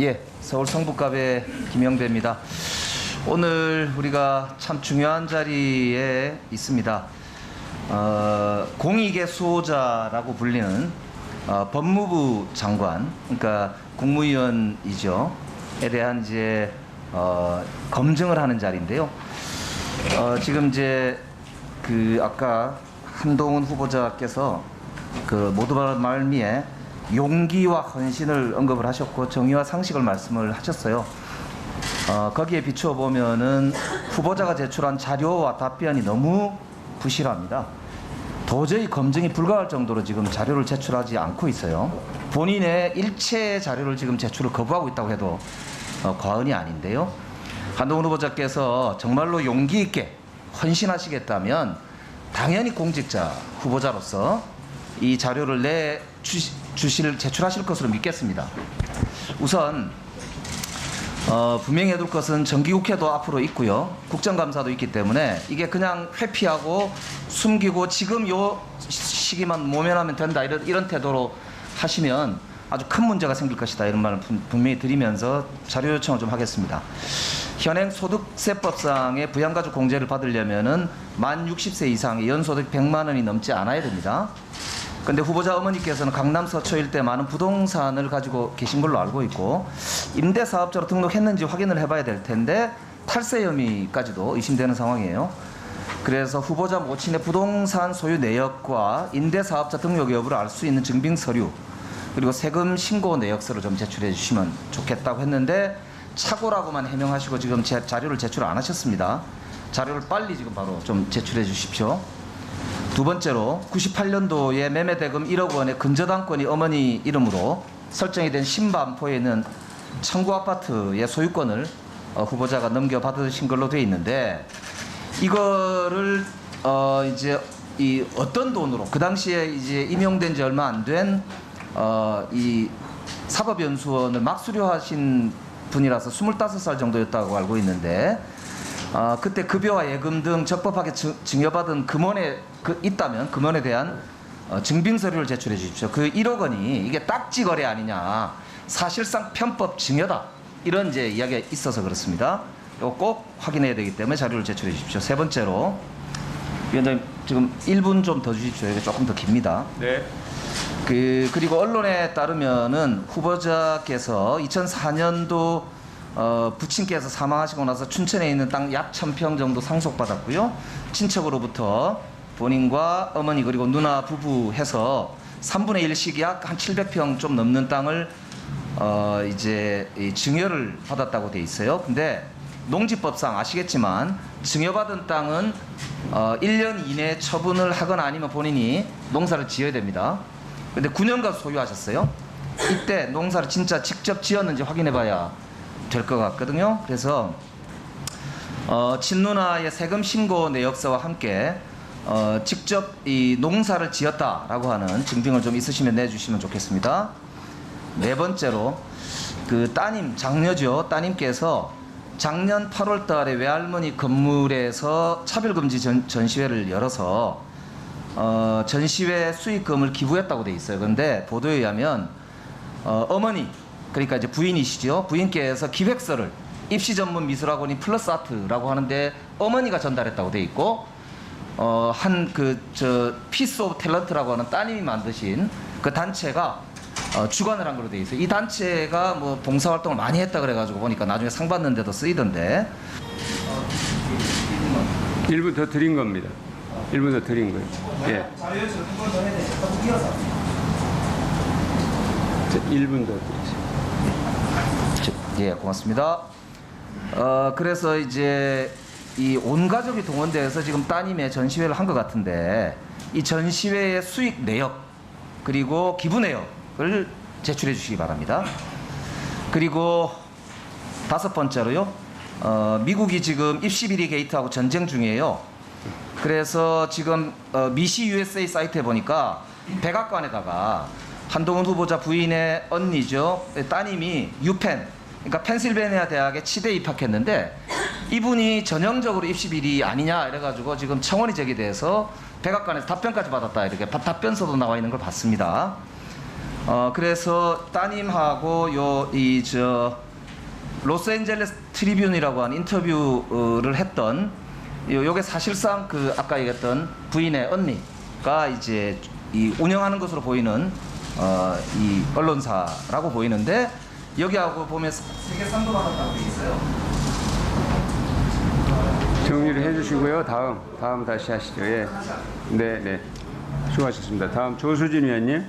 예, 서울 성북갑의 김영배입니다. 오늘 우리가 참 중요한 자리에 있습니다. 어, 공익의 수호자라고 불리는 어, 법무부 장관, 그러니까 국무위원이죠. 에 대한 이제 어, 검증을 하는 자리인데요. 어, 지금 이제 그 아까 한동훈 후보자께서 그 모두발 말미에 용기와 헌신을 언급을 하셨고 정의와 상식을 말씀을 하셨어요. 어, 거기에 비추어 보면은 후보자가 제출한 자료와 답변이 너무 부실합니다. 도저히 검증이 불가할 정도로 지금 자료를 제출하지 않고 있어요. 본인의 일체 자료를 지금 제출을 거부하고 있다고 해도 어, 과언이 아닌데요. 한동훈 후보자께서 정말로 용기 있게 헌신하시겠다면 당연히 공직자 후보자로서 이 자료를 내 주시, 주실 제출하실 것으로 믿겠습니다. 우선 어, 분명히 해둘 것은 정기국회도 앞으로 있고요. 국정감사도 있기 때문에 이게 그냥 회피하고 숨기고 지금 요 시- 시기만 모면하면 된다 이런, 이런 태도로 하시면 아주 큰 문제가 생길 것이다 이런 말을 분- 분명히 드리면서 자료 요청을 좀 하겠습니다. 현행 소득세법상의 부양가족 공제를 받으려면은 만 60세 이상의 연소득 100만 원이 넘지 않아야 됩니다. 근데 후보자 어머니께서는 강남 서초 일대 많은 부동산을 가지고 계신 걸로 알고 있고 임대 사업자로 등록했는지 확인을 해봐야 될 텐데 탈세 혐의까지도 의심되는 상황이에요. 그래서 후보자 모친의 부동산 소유 내역과 임대 사업자 등록 여부를 알 수 있는 증빙 서류 그리고 세금 신고 내역서를 좀 제출해 주시면 좋겠다고 했는데 착오라고만 해명하시고 지금 제 자료를 제출 안 하셨습니다. 자료를 빨리 지금 바로 좀 제출해 주십시오. 두 번째로 98년도에 매매 대금 1억 원의 근저당권이 어머니 이름으로 설정이 된 신반포에 있는 청구 아파트의 소유권을 어, 후보자가 넘겨받으신 걸로 돼 있는데 이거를 어 이제 이 어떤 돈으로 그 당시에 이제 임용된 지 얼마 안 된 어 이 사법연수원을 막 수료하신 분이라서 25살 정도였다고 알고 있는데 어, 그때 급여와 예금 등 적법하게 증, 증여받은 금원에 그, 있다면 금원에 대한 어, 증빙 서류를 제출해 주십시오. 그 1억 원이 이게 딱지 거래 아니냐. 사실상 편법 증여다. 이런 이제 이야기가 있어서 그렇습니다. 이거 꼭 확인해야 되기 때문에 자료를 제출해 주십시오. 세 번째로 위원장님 지금 1분 좀 더 주십시오. 이게 조금 더 깁니다. 네. 그 그리고 언론에 따르면은 후보자께서 2004년도 어, 부친께서 사망하시고 나서 춘천에 있는 땅약 1000평 정도 상속받았고요. 친척으로부터 본인과 어머니 그리고 누나 부부 해서 3분의 1씩 약한 700평 좀 넘는 땅을 어, 이제 이 증여를 받았다고 돼 있어요. 근데 농지법상 아시겠지만 증여받은 땅은 어, 1년 이내에 처분을 하거나 아니면 본인이 농사를 지어야 됩니다. 근데 9년간 소유하셨어요. 이때 농사를 진짜 직접 지었는지 확인해 봐야 될 것 같거든요. 그래서 어, 친누나의 세금 신고 내역서와 함께 어, 직접 이 농사를 지었다라고 하는 증빙을 좀 있으시면 내주시면 좋겠습니다. 네 번째로 그 따님 장녀죠 따님께서 작년 8월 달에 외할머니 건물에서 차별금지 전, 전시회를 열어서 어, 전시회 수익금을 기부했다고 돼 있어요. 그런데 보도에 의하면 어, 어머니 그러니까 이제 부인이시죠. 부인께서 기획서를 입시 전문 미술학원이 플러스 아트라고 하는데 어머니가 전달했다고 돼 있고 어, 한 그 저 피스 오브 탤런트라고 하는 따님이 만드신 그 단체가 어, 주관을 한 걸로 돼 있어요. 이 단체가 뭐 봉사 활동을 많이 했다 그래가지고 보니까 나중에 상 받는 데도 쓰이던데. 1분 더 드린 겁니다. 1분 더 드린 거예요. 예. 자료에서 한번 더 해야 돼. 조금 이어서. 자, 1분 더 드리세요. 예, 고맙습니다. 어, 그래서 이제 이 온 가족이 동원돼서 지금 따님의 전시회를 한 것 같은데 이 전시회의 수익 내역 그리고 기부 내역을 제출해 주시기 바랍니다. 그리고 다섯 번째로요. 어, 미국이 지금 입시 비리 게이트하고 전쟁 중이에요. 그래서 지금 어, 미시 USA 사이트에 보니까 백악관에다가 한동훈 후보자 부인의 언니죠 따님이 유펜 그러니까 펜실베니아 대학에 치대 입학했는데 이분이 전형적으로 입시 비리 아니냐 이래가지고 지금 청원이 제기돼서 백악관에서 답변까지 받았다 이렇게 바- 답변서도 나와 있는 걸 봤습니다. 어 그래서 따님하고 요 이 저 로스앤젤레스 트리뷴이라고 하는 인터뷰를 했던 요 요게 사실상 그 아까 얘기했던 부인의 언니가 이제 이 운영하는 것으로 보이는 어 이 언론사라고 보이는데 여기하고 보면 세계 상도 받았다고 돼 있어요. 정리를 해주시고요. 다음 다음 다시 하시죠. 예. 네, 네. 수고하셨습니다. 다음 조수진 위원님.